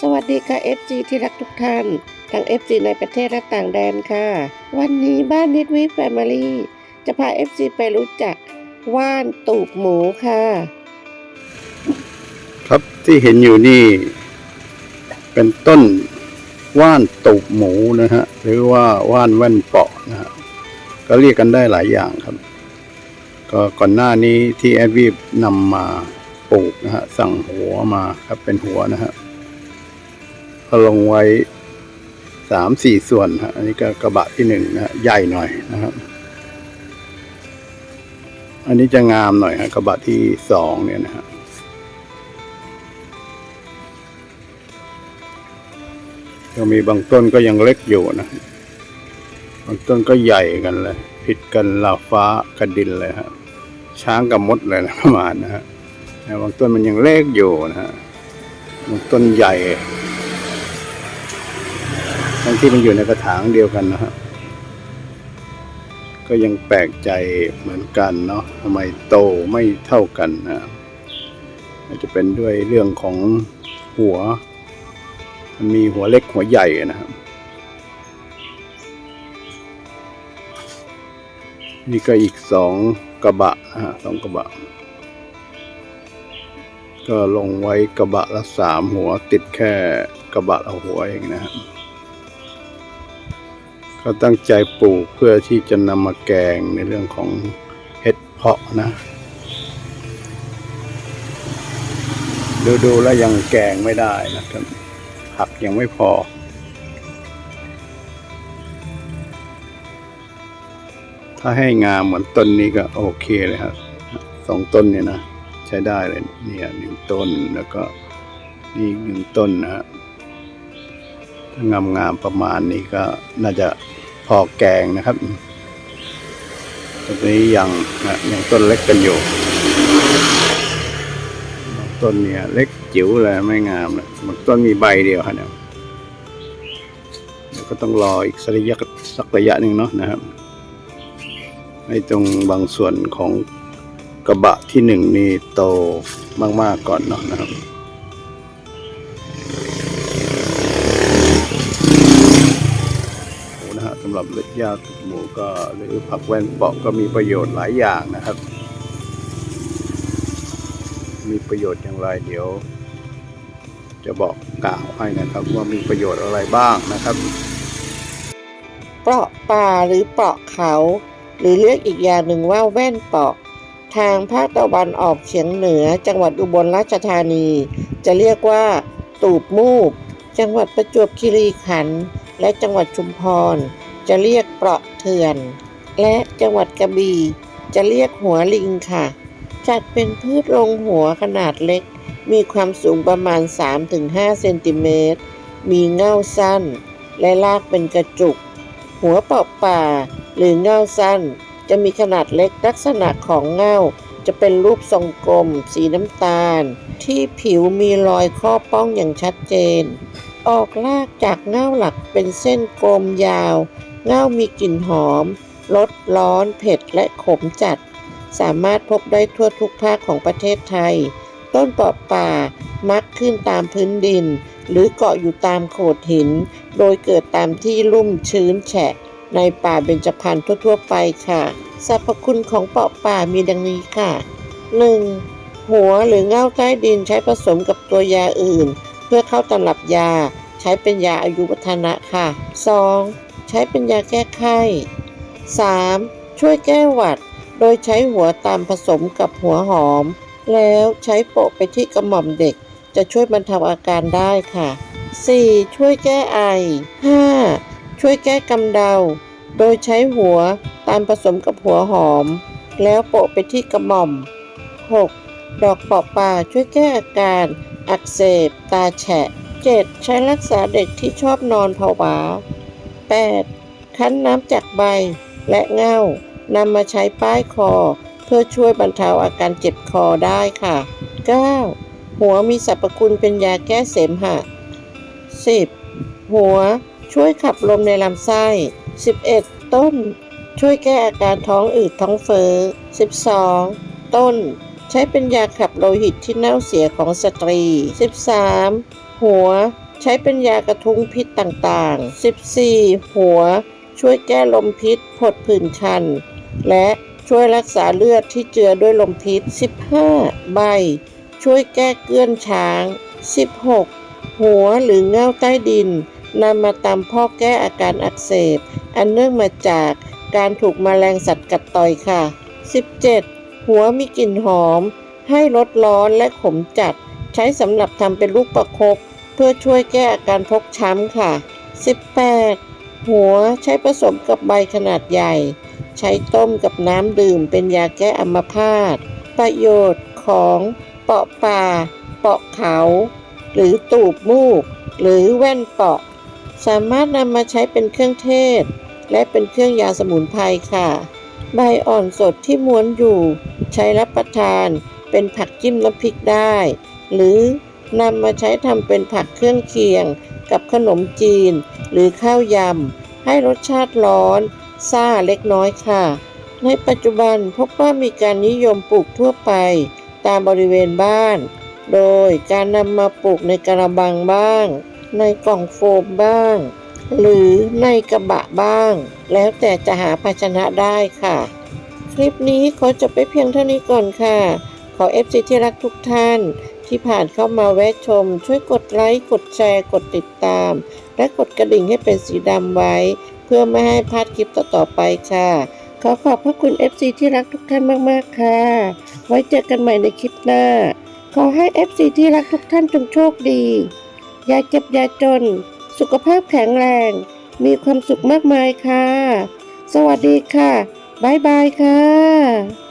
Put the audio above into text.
สวัสดีค่ะ FC ที่รักทุกท่าน ทั้ง FC ในประเทศและต่างแดนค่ะ วันนี้บ้านนิดวิแฟมิลี่จะพา FC ไปรู้จักว่านตูบหมูค่ะ ครับที่เห็นอยู่นี่ เป็นต้นว่านตูบหมูนะฮะ หรือว่าว่านแว่นเปาะนะฮะ ก็เรียกกันได้หลายอย่างครับ ก็ก่อนหน้านี้ที่แอดวีบนำมาปลูกนะฮะ สั่งหัวมาครับเป็นหัวนะฮะ ก็ลงไว้สามสี่ส่วนฮะอันนี้ก็กระบะที่หนึ่งนะฮะใหญ่หน่อยนะครับ อันนี้จะงามหน่อยฮะกระบะที่สองเนี่ยนะฮะยังมีบางต้นก็ยังเล็กอยู่นะบางต้นก็ใหญ่กันเลย ผิดกันลาฟ้ากับดินเลยฮะช้างกับมดเลยนะประมาณนะฮะบางต้นมันยังเล็กอยู่นะฮะบางต้นใหญ่ ทั้งที่มันอยู่ในกระถางเดียวกันนะฮะก็ยังแปลกใจเหมือนกันเนาะทำไมโตไม่เท่ากันนะอาจจะเป็นด้วยเรื่องของหัว มันมีหัวเล็กหัวใหญ่นะครับ นี่ก็อีกสองกระบะนะฮะสองกระบะ ก็ลงไว้กระบะละสามหัวติดแค่กระบะละหัวเองนะครับ ก็ตั้งใจปลูกเพื่อที่จะนำมาแกงในเรื่องของเห็ดเพาะนะ ดูดูๆแล้วยังแกงไม่ได้นะครับผักยังไม่พอ ถ้าให้งามเหมือนต้นนี้ก็โอเคเลยครับสองต้นเนี่ยนะใช้ได้เลยเนี่ยหนึ่งต้นแล้วก็นี่หนึ่งต้นนะฮะถ้างามๆประมาณนี้ก็น่าจะ พอแกงนะครับต้นนี้ยังนะยังต้นเล็กกันอยู่ ต้นเนี่ยเล็กจิ๋วเลยไม่งามเลยบางต้นมีใบเดียวครับเนี่ยเดี๋ยวก็ต้องรออีกสักระยะสักระยะหนึ่งเนาะนะครับให้ตรงบางส่วนของกระบะที่หนึ่งนี่โตมากๆก่อนเนาะนะครับ หรับเล็ดยาตุกหมูก็หรือผักแว่นเปาะก็มีประโยชน์หลายอย่างนะครับ มีประโยชน์อย่างไรเดี๋ยว จะบอกกล่าวให้นะครับว่ามีประโยชน์อะไรบ้างนะครับเปาะป่าหรือเปาะเขา หรือเรียกอีกอย่างหนึ่งว่าแว่นเปาะ ทางภาคตะวันออกเฉียงเหนือ จังหวัดอุบลราชธานี จะเรียกว่า ตูบมูบจังหวัดประจวบคีรีขันธ์และจังหวัดชุมพร จะเรียกเปราะเถื่อน และจังหวัดกระบี่จะเรียกหัวลิงค่ะ จัดเป็นพืชลงหัวขนาดเล็ก มีความสูงประมาณ 3-5 เซนติเมตร มีเง่าสั้น และรากเป็นกระจุก หัวเปราะป่า หรือเง่าสั้น จะมีขนาดเล็กลักษณะของเง่าจะเป็นรูปทรงกลม สีน้ำตาล ที่ผิวมีรอยข้อป้องอย่างชัดเจน ออกรากจากเง่าหลักเป็นเส้นกลมยาว เง่ามีกลิ่นหอมรสร้อน เผ็ดและขมจัด สามารถพบได้ทั่วทุกภาคของประเทศไทย ต้นปราะป่ามักขึ้นตามพื้นดิน หรือเกาะอยู่ตามโขดหิน โดยเกิดตามที่ลุ่มชื้นแฉะ ในป่าเบญจพรรณทั่วๆไปค่ะสรรพคุณของเปราะป่ามีดังนี้ค่ะ 1. หัวหรือเง่าใต้ดินใช้ผสมกับตัวยาอื่น เพื่อเข้าตำรับยา ใช้เป็นยาอายุวัฒนะค่ะ 2. ใช้เป็นยาแก้ไข้ 3. ช่วยแก้หวัด โดยใช้หัวตามผสมกับหัวหอม แล้วใช้โปะไปที่กระหม่อมเด็ก จะช่วยบรรเทาอาการได้ค่ะ 4. ช่วยแก้ไอ 5. ช่วยแก้กำเดา โดยใช้หัวตามผสมกับหัวหอม แล้วโปะไปที่กระหม่อม 6. ดอกปาะป่าช่วยแก้อาการ อักเสบ ตาแฉะ 7. ใช้รักษาเด็กที่ชอบนอนผวา 8. คั้นน้ำจากใบและเง่านำมาใช้ป้ายคอ เพื่อช่วยบรรเทาอาการเจ็บคอได้ค่ะ 9. หัวมีสรรพคุณเป็นยาแก้เสมหะ 10. หัวช่วยขับลมในลำไส้ 11. ต้น ช่วยแก้อาการท้องอืดท้องเฟ้อ 12. ต้น ใช้เป็นยาขับโลหิตที่เน่าเสียของสตรี 13. หัว ใช้เป็นยากระทุ้งพิษต่างๆ 14 หัว ช่วยแก้ลมพิษผดผื่นคัน และช่วยรักษาเลือดที่เจือด้วยลมพิษ 15 ใบ ช่วยแก้เกลื้อนช้าง 16 หัวหรือเง่าใต้ดินนำมาตำพ่อแก้อาการอักเสบ อันเนื่องมาจากการถูกแมลงสัตว์กัดต่อยค่ะ 17. หัวมีกลิ่นหอม ให้ลดร้อนและขมจัด ใช้สำหรับทำเป็นลูกประคบ เพื่อช่วยแก้อาการพกช้ำค่ะ 18. หัวใช้ผสมกับใบขนาดใหญ่ ใช้ต้มกับน้ำดื่มเป็นยาแก้อัมพาตประโยชน์ของเปาะป่า เปาะเขา หรือตูบมูก หรือแว่นเปาะ สามารถนำมาใช้เป็นเครื่องเทศ และเป็นเครื่องยาสมุนไพรค่ะ ใบอ่อนสดที่ม้วนอยู่ ใช้รับประทานเป็นผักจิ้มน้ำพริกได้ หรือ นำมาใช้ทำเป็นผักเครื่องเคียง กับขนมจีน หรือข้าวยำ ให้รสชาติร้อน ซ่าเล็กน้อยค่ะ ในปัจจุบันพบว่ามีการนิยมปลูกทั่วไป ตามบริเวณบ้าน โดยการนำมาปลูกในกระบังบ้าง ในกล่องโฟมบ้าง หรือในกระบะบ้าง แล้วแต่จะหาภาชนะได้ค่ะ คลิปนี้ขอจบไปเพียงเท่านี้ก่อนค่ะ ขอ FC ที่รักทุกท่าน ที่ผ่านเข้ามาแวะชม ช่วยกดไลค์ กดแชร์ กดติดตาม และกดกระดิ่งให้เป็นสีดำไว้ เพื่อไม่ให้พลาดคลิปต่อๆไปค่ะ ขอขอบพระคุณ FC ที่รักทุกท่านมากๆค่ะ ไว้เจอกันใหม่ในคลิปหน้า ขอให้ FC ที่รักทุกท่านจงโชคดีอย่าเจ็บอย่าจน สุขภาพแข็งแรง มีความสุขมากมายค่ะ สวัสดีค่ะ บ๊ายบายค่ะ